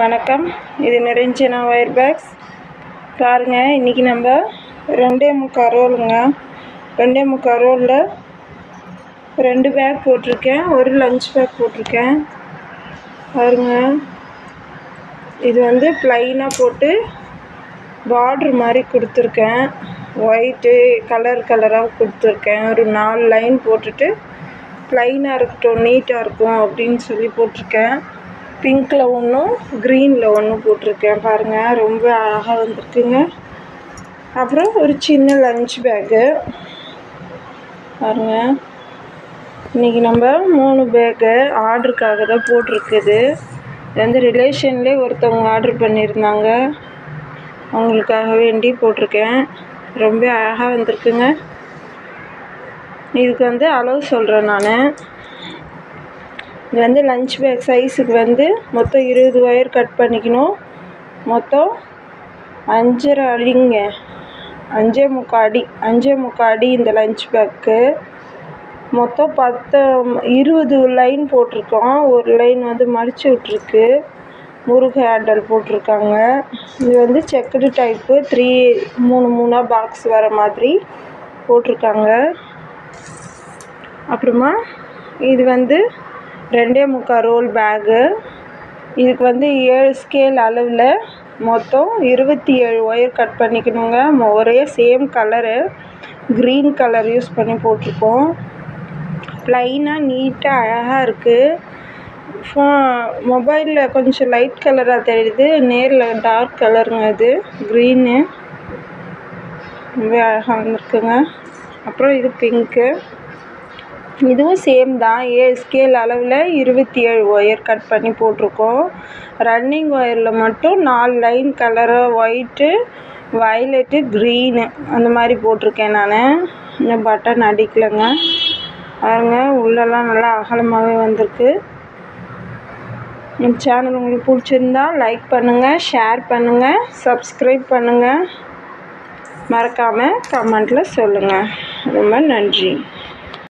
வணக்கம். இது நிறைஞ்சனா wire packs பாருங்கள் இன்றைக்கி நம்ம ரெண்டே முக்கால் ரோலுங்க. ரெண்டே முக்கால் ரோலில் ரெண்டு பேக் போட்டிருக்கேன். ஒரு லஞ்ச் பேக் போட்டிருக்கேன். பாருங்க. இது வந்து ப்ளைனாக போட்டு பார்ட்ரு மாதிரி கொடுத்துருக்கேன். ஒயிட்டு கலர் கலராக கொடுத்துருக்கேன். ஒரு நாலு லைன் போட்டுட்டு ப்ளைனாக இருக்கட்டும் நீட்டாக இருக்கும் அப்படின்னு சொல்லி போட்டிருக்கேன். பிங்க்கில் ஒன்றும் க்ரீனில் ஒன்றும் போட்டிருக்கேன். பாருங்கள் ரொம்ப அழகாக வந்திருக்குங்க. அப்புறம் ஒரு சின்ன லஞ்ச் பேக்கு பாருங்கள் இன்றைக்கி நம்ம மூணு பேக்கு ஆர்டருக்காக தான் போட்டிருக்குது. இது வந்து ரிலேஷன்லேயே ஒருத்தவங்க ஆர்டர் பண்ணியிருந்தாங்க. அவங்களுக்காக வேண்டி போட்டிருக்கேன். ரொம்ப அழகாக வந்திருக்குங்க. இதுக்கு வந்து அளவு சொல்கிறேன் நான். இது வந்து லஞ்ச் பேக் சைஸுக்கு வந்து மொத்தம் இருபது ஒயர் கட் பண்ணிக்கணும். மொத்தம் அஞ்சரை அடிங்க. அஞ்சே முக்கால் அடி அஞ்சே முக்கால் அடி இந்த லஞ்ச் பேக்கு மொத்தம் பத்து இருபது லைன் போட்டிருக்கோம். ஒரு லைன் வந்து மடித்து விட்ருக்கு முருகு ஹேண்டல் போட்டிருக்காங்க. இது வந்து செக்குடு டைப்பு த்ரீ மூணு மூணாக பாக்ஸ் வர மாதிரி போட்டிருக்காங்க. அப்புறமா இது வந்து ரெண்டே முக்கால் ரோல் பேகு. இதுக்கு வந்து ஏழு ஸ்கேல் அளவில் மொத்தம் இருபத்தி ஏழு ஒயர் கட் பண்ணிக்கணுங்க. ஒரே same colour green colour use பண்ணி போட்டிருக்கோம். ப்ளைனாக நீட்டாக அழகாக இருக்குது ஃபோ மொபைலில் கொஞ்சம் லைட் கலராக தெரியுது. நேரில் டார்க் கலருங்க அது க்ரீனு ரொம்ப அழகாக வந்திருக்குங்க. அப்புறம் இது பிங்க்கு இதுவும் சேம் தான். ஏழு ஸ்கேல் அளவில் இருபத்தி ஏழு ஒயர் கட் பண்ணி போட்டிருக்கோம். ரன்னிங் ஒயரில் மட்டும் நாலு line colour white violet green அந்த மாதிரி போட்டிருக்கேன் நான். இன்னும் பட்டன் அடிக்கலைங்க. பாருங்க உள்ளெல்லாம் நல்லா அகலமாகவே வந்திருக்கு. என் சேனல் உங்களுக்கு பிடிச்சிருந்தா லைக் பண்ணுங்கள் ஷேர் பண்ணுங்கள் சப்ஸ்கிரைப் பண்ணுங்கள் மறக்காமல் கமெண்ட்டில் சொல்லுங்கள் ரொம்ப நன்றி.